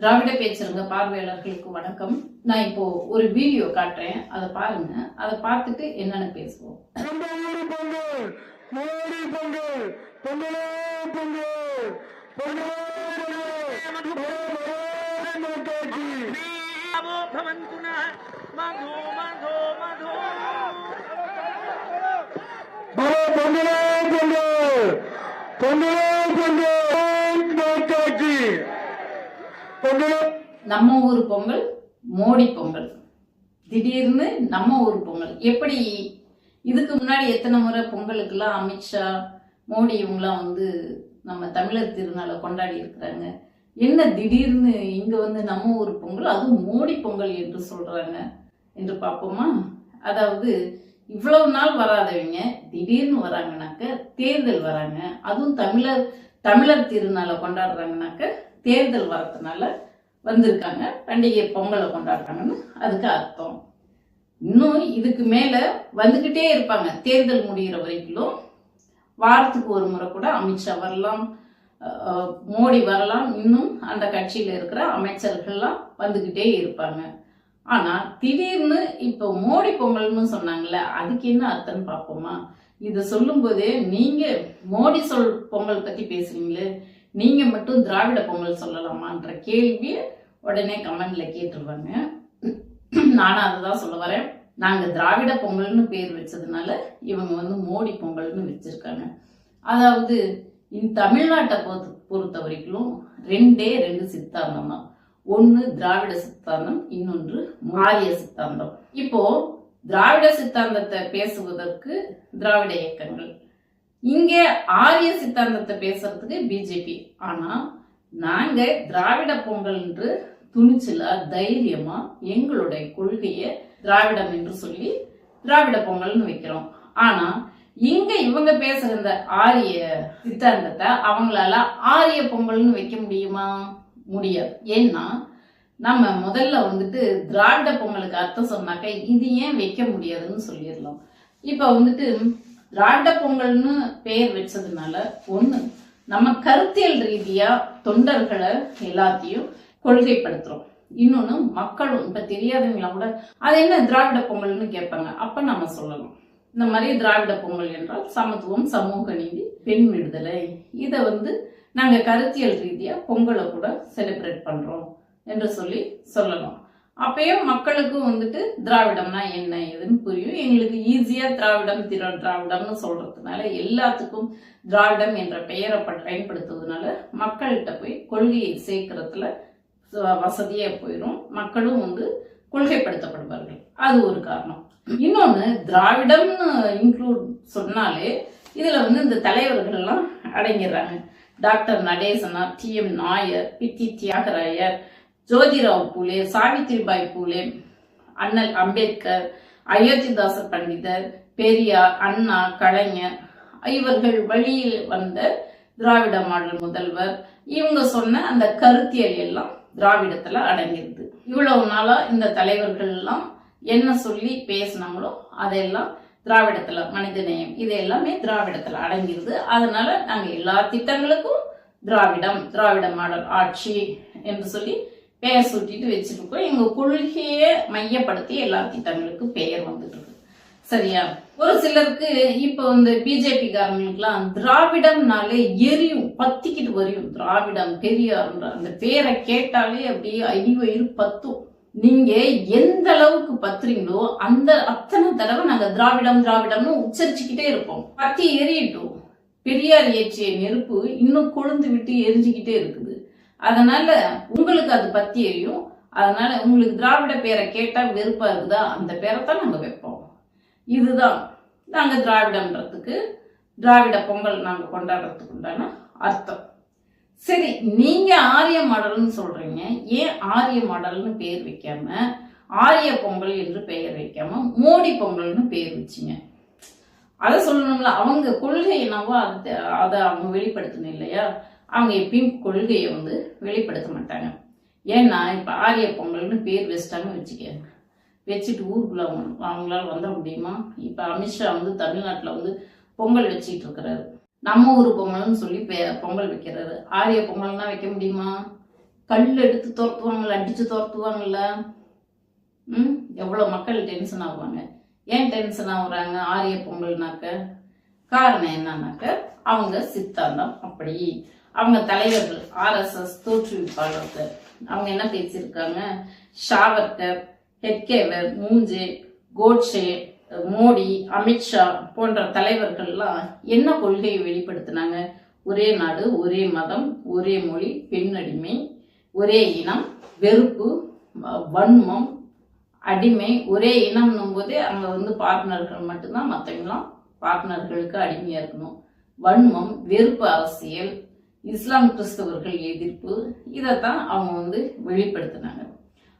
திராவிட பேச்சருங்க பார்வையாளர்களுக்கு வணக்கம். நான் இப்போ ஒரு வீடியோ காட்டுறேன். அதை பாருங்க. அதை பார்த்துட்டு என்னன்னு பேசுவோம். பொங்கலே பொங்கல் பொங்கலே. நம்ம ஊர் பொங்கல் மோடி பொங்கல். திடீர்னு நம்ம ஊர் பொங்கல். எப்படி? இதுக்கு முன்னாடி எத்தனை முறை பொங்கலுக்கெல்லாம் அமித்ஷா மோடி இவங்களாம் வந்து நம்ம தமிழர் திருநாளை கொண்டாடி இருக்கிறாங்க? என்ன திடீர்னு இங்க வந்து நம்ம ஊர் பொங்கல் அதுவும் மோடி பொங்கல் என்று சொல்றாங்க? என்று பார்ப்போமா? அதாவது இவ்வளவு நாள் வராதவங்க திடீர்னு வராங்கனாக்க தேர்தல் வராங்க. அதுவும் தமிழர் தமிழர் திருநாளை கொண்டாடுறாங்கனாக்க தேர்தல் வரதுனால வந்திருக்காங்க. பண்டிகை பொங்கலை கொண்டாடுறாங்கன்னு அதுக்கு அர்த்தம். இன்னும் இதுக்கு மேலே வந்துக்கிட்டே இருப்பாங்க. தேர்தல் முடிகிற வரைக்கும் வாரத்துக்கு ஒரு முறை கூட அமித்ஷா வரலாம். மோடி வரலாம். இன்னும் அந்த கட்சியில் இருக்கிற அமைச்சர்கள்லாம் வந்துக்கிட்டே இருப்பாங்க. ஆனால் திடீர்னு இப்போ மோடி பொங்கல்னு சொன்னாங்கல்ல அதுக்கு என்ன அர்த்தம்னு பார்ப்போமா? இதை சொல்லும்போதே நீங்கள் மோடி சொல் பொங்கல் பற்றி பேசுகிறீங்களே நீங்க மட்டும் திராவிட பொங்கல் சொல்லலாமான்ற கேள்வியை உடனே கமெண்ட்ல கேட்டுருவாங்க. நானும் அதுதான் சொல்ல வரேன். நாங்க திராவிட பொங்கல்னு பேர் வச்சதுனால இவங்க வந்து மோடி பொங்கல்னு வச்சிருக்காங்க. அதாவது இந்த தமிழ்நாட்டை பொறுத்த பொறுத்த வரைக்கும் ரெண்டே ரெண்டு சித்தாந்தம் தான். ஒன்னு திராவிட சித்தாந்தம் இன்னொன்று மாரிய சித்தாந்தம். இப்போ திராவிட சித்தாந்தத்தை பேசுவதற்கு திராவிட இயக்கங்கள். இங்கே ஆரிய சித்தாந்தத்தை பேசுறதுக்கு பிஜேபி ஆனா நாங்க திராவிட பொங்கல் என்று துணிச்சலா தைரியமா எங்களுடைய கொள்கையை திராவிடம் என்று சொல்லி திராவிட பொங்கல்னு வைக்கிறோம். ஆனா இங்க இவங்க பேசுற இந்த ஆரிய சித்தாந்தத்தை அவங்களால ஆரிய பொங்கல்னு வைக்க முடியுமா? முடியாது. ஏன்னா நம்ம முதல்ல வந்துட்டு திராவிட பொங்கலுக்கு அர்த்தம் சொன்னாக்க இது ஏன் வைக்க முடியாதுன்னு சொல்லிடலாம். இப்ப வந்துட்டு திராவிட பொங்கல்னு பெயர் வச்சதுனால ஒண்ணு நம்ம கருத்தியல் ரீதியா தொண்டர்களை எல்லாத்தையும் கொள்கைப்படுத்துறோம். இன்னொன்னு மக்களும் இப்ப தெரியாதவங்களாம் கூட அது என்ன திராவிட பொங்கல்னு கேட்பாங்க. அப்ப நம்ம சொல்லலாம். இந்த மாதிரி திராவிட பொங்கல் என்றால் சமத்துவம் சமூக நீதி பெண் விடுதலை இதை வந்து நாங்கள் கருத்தியல் ரீதியாக பொங்கலை கூட செலிப்ரேட் பண்ணுறோம் என்று சொல்லி சொல்லலாம். அப்பயும் மக்களுக்கும் வந்துட்டு திராவிடம்னா என்ன ஏதுன்னு புரியும். எங்களுக்கு ஈஸியாக திராவிடம் திர திராவிடம்னு சொல்கிறதுனால எல்லாத்துக்கும் திராவிடம் என்ற பெயரை ப- பயன்படுத்துவதனால மக்கள்கிட்ட போய் கொள்கையை சேர்க்கறதுல வசதியாக போயிடும் மக்களும் வந்து கொள்கைப்படுத்தப்படுவார்கள். அது ஒரு காரணம். இன்னொன்று திராவிடம்னு இன்க்ளூட் சொன்னாலே இதில் வந்து இந்த தலைவர்கள் எல்லாம் அடங்கிடுறாங்க. Doctor Natesanar T M Nair Pitti Thyagarayar Jyotirao Phule Savitribai Phule அண்ணல் அம்பேத்கர் அயோத்திதாச பண்டிதர் பெரியார் அண்ணா கலைஞர் இவர்கள் வழியில் வந்த திராவிட மாடல் முதல்வர். இவங்க சொன்ன அந்த கருத்தியல் எல்லாம் திராவிடத்துல அடங்கிருது இவ்வளவு நாளா இந்த தலைவர்கள் எல்லாம் என்ன சொல்லி பேசினாங்களோ அதெல்லாம் திராவிடத்துல மனிதநேயம் இது எல்லாமே திராவிடத்துல அடங்கிருது அதனால நாங்க எல்லா திட்டங்களுக்கும் திராவிடம் திராவிட மாடல் ஆட்சி என்று சொல்லி பெயர் சுட்டிட்டு வச்சிருக்கோம். எங்க கொள்கையை மையப்படுத்தி எல்லா திட்டங்களுக்கும் பெயர் வந்துட்டு இருக்கு. சரியா? ஒரு சிலருக்கு இப்ப வந்து பிஜேபி காரங்களுக்குலாம் திராவிடம்னாலே எரியும் பத்திக்கிட்டு வரியும். திராவிடம் பெரியார்ன்ற அந்த பேரை கேட்டாலே அப்படியே அடிவயிறு பத்தும். நீங்க எந்த அளவுக்கு பத்துறீங்களோ அந்த அத்தனை தடவை நாங்க திராவிடம் திராவிடம்னு உச்சரிச்சுக்கிட்டே இருப்போம். பத்தி எரியட்டும். பெரியார் ஏற்றிய நெருப்பு இன்னும் கொழுந்து விட்டு எரிஞ்சுக்கிட்டே இருக்குது. அதனால உங்களுக்கு அது பத்தியையும் அதனால உங்களுக்கு திராவிட பேரை கேட்டா வெறுப்பா இருக்குதா? அந்த பேரை தான் நாங்க வைப்போம். இதுதான் நாங்க திராவிடம்ன்றதுக்கு திராவிட பொங்கல் நாங்க கொண்டாடுறதுக்கு உண்டான அர்த்தம். சரி நீங்க ஆரிய மாடல்னு சொல்றீங்க. ஏன் ஆரிய மாடல்னு பேர் வைக்காம ஆரிய பொங்கல் என்று பெயர் வைக்காம மோடி பொங்கல்னு பேர் வச்சிங்க? அதை சொல்லணும்ல அவங்க கொள்கை என்னவோ அதை அதை அவங்க வெளிப்படுத்தணும் இல்லையா? அவங்க எப்பயும் கொள்கையை வந்து வெளிப்படுத்த மாட்டாங்க. ஏன்னா இப்போ ஆரிய பொங்கல்னு பேர் வச்சிட்டாங்கன்னு வச்சுக்க வச்சுட்டு ஊருக்குள்ள அவங்க அவங்களால வந்த முடியுமா? இப்போ அமித்ஷா வந்து தமிழ்நாட்டில் வந்து பொங்கல் வச்சுக்கிட்டு இருக்கிறாரு. நம்ம ஊர் பொங்கல்னு சொல்லி பெ- பொங்கல் வைக்கிறாரு. ஆரிய பொங்கல்னா வைக்க முடியுமா? கல் எடுத்து துரத்துவாங்கல்ல அடித்து துரத்துவாங்கல்ல. ம்? எவ்வளோ மக்கள் டென்ஷன் ஆகுவாங்க. ஏன் டென்ஷன் ஆகுறாங்க ஆரிய பொங்கல்னாக்க? காரணம் என்னன்னாக்க அவங்க சித்தாந்தம் அப்படி. அவங்க தலைவர்கள் ஆர்எஸ்எஸ் தோற்றுவிப்பாளர்கள் அவங்க என்ன பேசியிருக்காங்க? ஷாவர்கர் ஹெட்கேவர் மூஞ்சு கோட்ஷே மோடி அமித்ஷா போன்ற தலைவர்கள்லாம் என்ன கொள்கையை வெளிப்படுத்தினாங்க? ஒரே நாடு ஒரே மதம் ஒரே மொழி பெண்ணடிமை ஒரே இனம் வெறுப்பு வ- வன்மம் அடிமை ஒரே இனம்னும் போதே அங்கே வந்து பார்ட்னர்கள் மட்டும்தான் மற்றவங்களாம் பார்ட்னர்களுக்கு அடிமையாக இருக்கணும். வன்மம் வெறுப்பு அரசியல் இஸ்லாம் கிறிஸ்தவர்கள் எதிர்ப்பு இதைத்தான் அவங்க வந்து வெளிப்படுத்தினாங்க.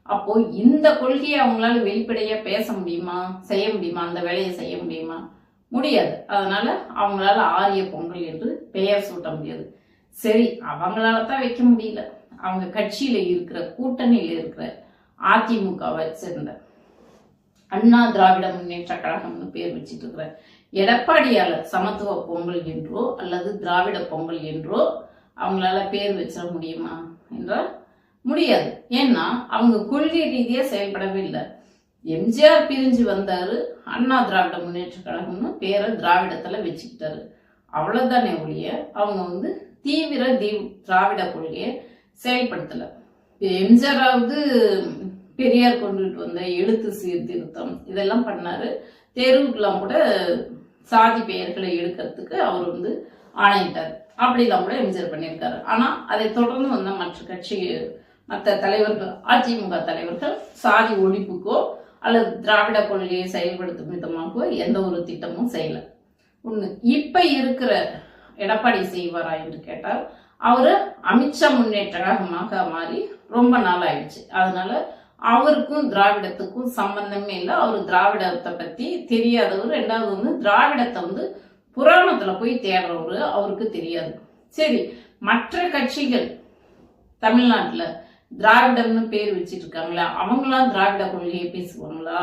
அப்போ இந்த கொள்கையை அவங்களால வெளிப்படையா பேச முடியுமா செய்ய முடியுமா அந்த வேலையை செய்ய முடியுமா? முடியாது. அதனால அவங்களால ஆரிய பொங்கல் என்று பெயர் சூட்ட முடியாது. சரி அவங்களால தான் வைக்க முடியல. அவங்க கட்சியில இருக்கிற கூட்டணியில இருக்கிற அதிமுகவை சேர்ந்த அண்ணா திராவிட முன்னேற்ற கழகம்னு பேர் வச்சிட்டு இருக்கிற எடப்பாடியால சமத்துவ பொங்கல் என்றோ அல்லது திராவிட பொங்கல் என்றோ அவங்களால பேர் வச்சிட முடியுமா என்றால் முடியாது. ஏன்னா அவங்க கொள்கை ரீதியாக செயல்படவே இல்லை. எம்ஜிஆர் பிரிஞ்சு வந்தார். அண்ணா திராவிட முன்னேற்ற கழகம்னு பேரை திராவிடத்தில் வச்சுக்கிட்டாரு. அவ்வளோதானே ஒழிய அவங்க வந்து தீவிர தீ திராவிட கொள்கையை செயல்படுத்தலை. எம்ஜிஆராவது பெரியார் கொண்டுட்டு வந்த எழுத்து சீர்திருத்தம் இதெல்லாம் பண்ணார். தெருவுக்கெல்லாம் கூட சாதி பெயர்களை எடுக்கிறதுக்கு அவர் வந்து ஆணையிட்டார். அப்படிலாம் கூட எம்ஜிஆர் பண்ணியிருக்காரு. ஆனா அதை தொடர்ந்து வந்த மற்ற கட்சி மற்ற தலைவர்கள் அதிமுக தலைவர்கள் சாதி ஒழிப்புக்கோ அல்லது திராவிட கொள்கையை செயல்படுத்தும் விதமாகவோ எந்த ஒரு திட்டமும் செய்யல. ஒண்ணு இப்ப இருக்கிற எடப்பாடி செய்வாரா என்று கேட்டால் அவரு அமித்ஷா முன்னேற்ற கழகமாக மாறி ரொம்ப நாள் ஆயிடுச்சு. அதனால அவருக்கும் திராவிடத்துக்கும் சம்பந்தமே இல்லை. அவர் திராவிடத்தை பத்தி தெரியாதவர். ரெண்டாவது வந்து திராவிடத்தை வந்து புராணத்துல போய் தேடுறவரு அவருக்கு தெரியாது. சரி மற்ற கட்சிகள் தமிழ்நாட்டுல திராவிடம்னு பேர் வச்சிட்டு இருக்காங்களா அவங்களாம் திராவிட கொள்கையை பேசுவாங்களா?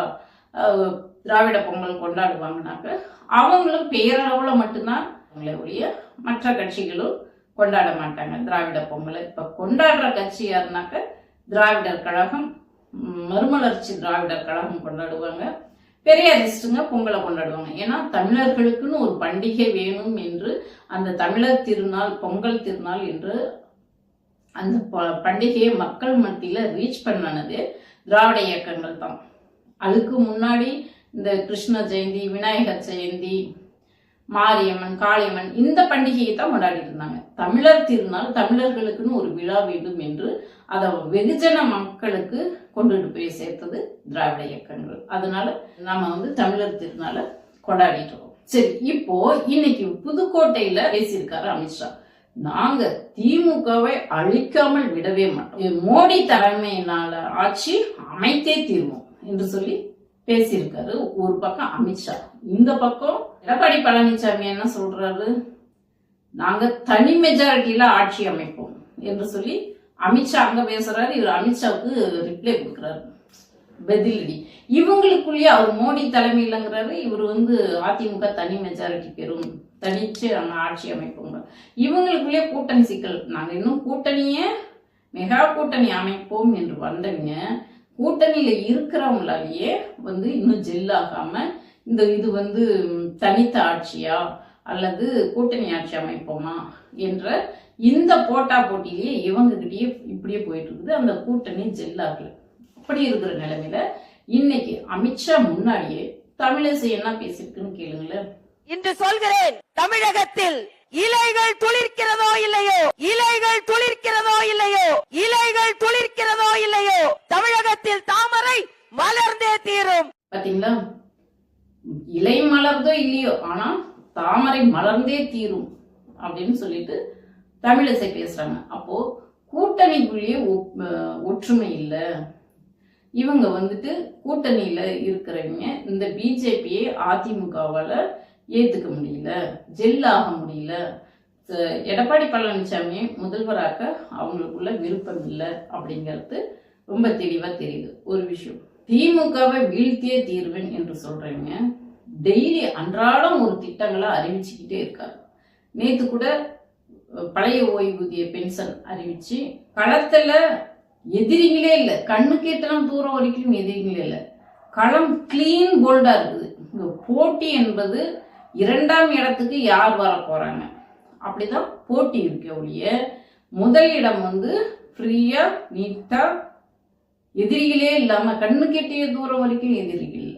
திராவிட பொங்கல் கொண்டாடுவாங்கனாக்க அவங்களும் பேரளவில் மட்டும்தான் அவங்களே ஒழிய மற்ற கட்சிகளும் கொண்டாட மாட்டாங்க. திராவிட பொங்கலை இப்போ கொண்டாடுற கட்சி யாருனாக்க திராவிடர் கழகம் மறுமலர்ச்சி திராவிடர் கழகம் கொண்டாடுவாங்க. பெரிய அதிர்ஷ்டங்க பொங்கலை கொண்டாடுவாங்க. ஏன்னா தமிழர்களுக்குன்னு ஒரு பண்டிகை வேணும் என்று அந்த தமிழர் திருநாள் பொங்கல் திருநாள் என்று அந்த ப- பண்டிகையை மக்கள் மத்தியில் ரீச் பண்ணனது திராவிட இயக்கங்கள் தான். அதுக்கு முன்னாடி இந்த கிருஷ்ண ஜெயந்தி விநாயகர் ஜெயந்தி மாரியம்மன் காளியம்மன் இந்த பண்டிகையை தான் கொண்டாடிட்டு இருந்தாங்க. தமிழர் திருநாள் தமிழர்களுக்குன்னு ஒரு விழா வேண்டும் என்று அதை வெகுஜன மக்களுக்கு கொண்டுட்டு போய் சேர்த்தது திராவிட இயக்கங்கள். அதனால நாம வந்து தமிழர் திருநாளை கொண்டாடிட்டு இருக்கோம். சரி இப்போ இன்னைக்கு புதுக்கோட்டையில பேசியிருக்காரு அமித்ஷா நாங்க திமுகவை அழிக்காமல் விடவே மாட்டோம். மோடி தலைமையினால ஆட்சி அமைத்தே தீர்வோம் என்று சொல்லி பேசியிருக்காரு ஒரு பக்கம் அமித்ஷா இந்த பக்கம் எடப்பாடி பழனிசாமி என்ன சொல்றாரு? நாங்க தனி மெஜாரிட்டியில ஆட்சி அமைப்போம் என்று சொல்லி அமித்ஷா அங்க பேசுறாரு. இவர் அமித்ஷாவுக்கு ரிப்ளை கொடுக்குறாரு. பதிலடி. இவங்களுக்குள்ளேயே அவர் மோடி தலைமையிலங்கிறாரு. இவர் வந்து அதிமுக தனி மெஜாரிட்டி பெறும். தனிச்சு நாங்கள் ஆட்சி அமைப்போங்க. இவங்களுக்குள்ளேயே கூட்டணி சிக்கல். நாங்கள் இன்னும் கூட்டணியே மெகா கூட்டணி அமைப்போம் என்று வந்தவங்க கூட்டணியில இருக்கிறவங்களாலேயே வந்து இன்னும் ஜெல்லாகாமல் இந்த இது வந்து தனித்த ஆட்சியா அல்லது கூட்டணி ஆட்சி அமைப்போமா என்ற இந்த போட்டா போட்டியிலேயே இவங்ககிட்டயே இப்படியே போயிட்டு இருக்குது அந்த கூட்டணி ஜெல்லாகல. அப்படி இருக்கிற நிலைமையில இன்னைக்கு அமித்ஷா முன்னாடியே தமிழிசை என்ன பேசிருக்குன்னு கேளுங்களேன். இன்று சொல்கிறேன் தமிழகத்தில் இலைகள் துளிர்க்கிறதோ இல்லையோ இலைகள் துளிர்க்கிறதோ இல்லையோ இலைகள் துளிர்க்கிறதோ இல்லையோ தமிழகத்தில் தாமரை மலர்ந்தே தீரும் பாத்தீங்களா இலை மலர்ந்தோ இல்லையோ ஆனா தாமரை மலர்ந்தே தீரும் அப்படின்னு சொல்லிட்டு தமிழிசை பேசுறாங்க. அப்போ கூட்டணிக்குள்ளேயே ஒப்- ஒற்றுமை இல்லை. இவங்க வந்துட்டு கூட்டணியில இருக்கிறவங்க இந்த பிஜேபியை அதிமுகவால ஏத்துக்க முடியல ஜெல் ஆக முடியல. எடப்பாடி பழனிசாமி முதல்வராக்க அவங்களுக்குள்ள விருப்பம் இல்லை அப்படிங்கிறது ரொம்ப தெளிவா தெரியுது. ஒரு விஷயம். திமுகவை வீழ்த்தியே தீர்வேன் என்று சொல்றீங்க டெய்லி அன்றாடம் ஒரு திட்டங்களை அறிவிச்சுக்கிட்டே இருக்காரு. நேத்து கூட பழைய ஓய்வூதிய பென்ஷன் அறிவிச்சு களத்துல எதிரிங்களே இல்லை கண்ணுக்கு எத்தனை தூரம் வரைக்கும் எதிரிங்களே இல்லை. களம் கிளீன் போல்டா இருக்குது. இங்க போட்டி என்பது இரண்டாம் இடத்துக்கு யார் வர போறாங்க? அப்படிதான் போட்டி இருக்க ஒழிய முதல் இடம் வந்து ஃப்ரீயா நீட்டா எதிரிகளே இல்லாம கண்ணு கெட்டிய தூரம் வரைக்கும் எதிரிகள் இல்லை.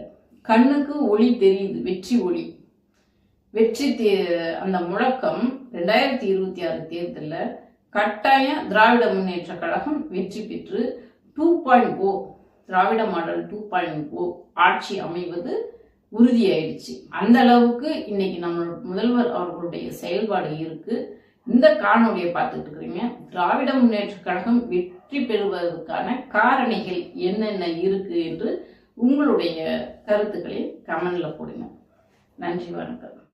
கண்ணுக்கு ஒளி தெரியுது வெற்றி ஒளி. வெற்றி தே- அந்த முழக்கம் ரெண்டாயிரத்தி இருபத்தி ஆறு தேர்தலில் கட்டாயம் திராவிட முன்னேற்ற கழகம் வெற்றி பெற்று two point O Dravida model two point O ஆட்சி அமைவது உறுதியாயிடுச்சு. அந்த அளவுக்கு இன்னைக்கு நம்மளோட முதல்வர் அவர்களுடைய செயல்பாடு இருக்கு. இந்த காணொலியை பார்த்துட்டு இருக்கிறீங்க. திராவிட முன்னேற்ற கழகம் வெற்றி பெறுவதற்கான காரணிகள் என்னென்ன இருக்கு என்று உங்களுடைய கருத்துக்களை கமெண்ட்ல போடுங்க. நன்றி வணக்கம்.